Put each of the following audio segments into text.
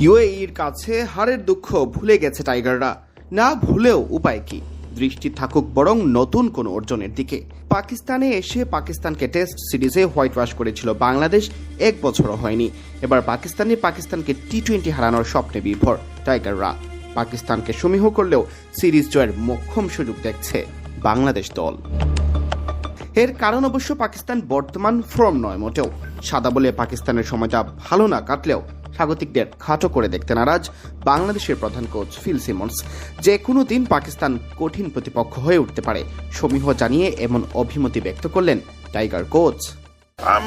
ইউএইর কাছে হারের দুঃখ ভুলে গেছে টাইগাররা। না ভুলেও উপায় কি? দৃষ্টি থাকুক বরং নতুন কোনো অর্জনের দিকে। পাকিস্তানে এসে পাকিস্তানকে টেস্ট সিরিজে হোয়াইট ওয়াশ করেছিল বাংলাদেশ, এক বছরও হয়নি। এবার পাকিস্তানি পাকিস্তানকে টি টোয়েন্টি হারানোর স্বপ্নে বিভোর টাইগাররা। পাকিস্তানকে সমীহ করলেও সিরিজ জয়ের মোক্ষম সুযোগ দেখছে বাংলাদেশ দল। এর কারণ অবশ্য পাকিস্তান বর্তমান ফর্ম নয় মোটেও। সাদা বলে পাকিস্তানের সময়টা ভালো না কাটলেও স্বাগতিকদের খাটো করে দেখতে নারাজ বাংলাদেশের প্রধান কোচ ফিল সিমন্স। যে কোনো দিন পাকিস্তান কঠিন প্রতিপক্ষ হয়ে উঠতে পারে সমীহ জানিয়ে এমন অভিমতি ব্যক্ত করলেন টাইগার কোচ। Um.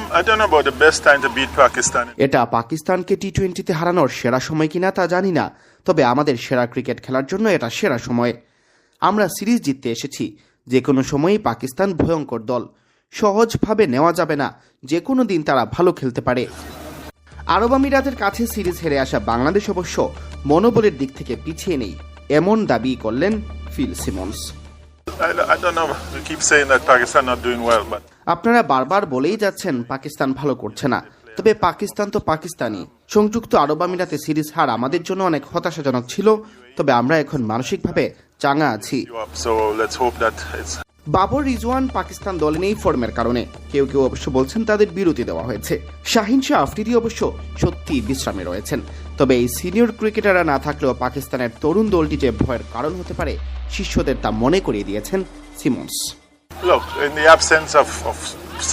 এটা পাকিস্তানকে টি টোয়েন্টিতে হারানোর সেরা সময় কিনা তা জানি না তবে আমাদের সেরা ক্রিকেট খেলার জন্য এটা সেরা সময়। আমরা সিরিজ জিততে এসেছি যে কোনো সময়ই পাকিস্তান ভয়ঙ্কর দল। সহজভাবে নেওয়া যাবে না যে কোনো দিন তারা ভালো খেলতে পারে। আরব আমিরাতের কাছে সিরিজ হেরে আসা বাংলাদেশ অবশ্য মনোবলের দিক থেকে পিছিয়ে নেই এমন দাবি করলেন ফিল সিমন্স। আপনারা বারবার বলেই যাচ্ছেন পাকিস্তান ভালো করছে না। তবে পাকিস্তান তো পাকিস্তানি। সংযুক্ত আরব আমিরাতে সিরিজ হার আমাদের জন্য অনেক হতাশাজনক ছিল। তবে আমরা এখন মানসিকভাবে চাঙা আছি। বাবর রিজওয়ান পাকিস্তান দলে নেই ফর্মের কারণে। কেউ কেউ অবশ্য বলছেন তাদের বিরতি দেওয়া হয়েছে। শাহিন শাহ আফ্রিদি অবশ্য সত্যি বিশ্রামে রয়েছেন। তবে এই সিনিয়র ক্রিকেটাররা না থাকলেও পাকিস্তানের তরুণ দলটি যে ভয়ের কারণ হতে পারে শিষ্যদের তা মনে করিয়ে দিয়েছেন Simmons. Look in the absence of, of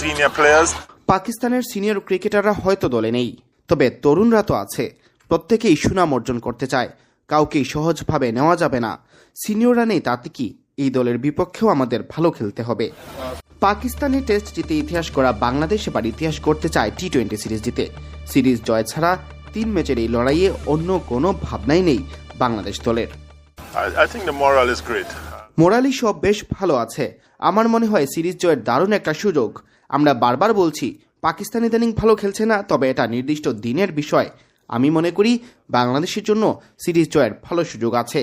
senior players. পাকিস্তানের সিনিয়র ক্রিকেটাররা হয়তো দলে নেই। তবে তরুণরা তো আছে। প্রত্যেকেই সুনাম অর্জন করতে চায়। কাউকেই সহজভাবে নেওয়া যাবে না। সিনিয়ররা নেই তাতে কি এই দলের বিপক্ষেও আমাদের ভালো খেলতে হবে। পাকিস্তানে টেস্ট জিতে ইতিহাস করা বাংলাদেশ এবার ইতিহাস করতে চায় টি টোয়েন্টি সিরিজ জিতে। সিরিজ জয় ছাড়া তিন ম্যাচের এই লড়াইয়ে অন্য কোনো ভাবনাই নেই বাংলাদেশ দলের. মোরালি সব বেশ ভালো আছে। আমার মনে হয় সিরিজ জয়ের দারুণ একটা সুযোগ। আমরা বারবার বলছি পাকিস্তান ইদানিং ভালো খেলছে না তবে এটা নির্দিষ্ট দিনের বিষয়। আমি মনে করি বাংলাদেশের জন্য সিরিজ জয়ের ভালো সুযোগ আছে।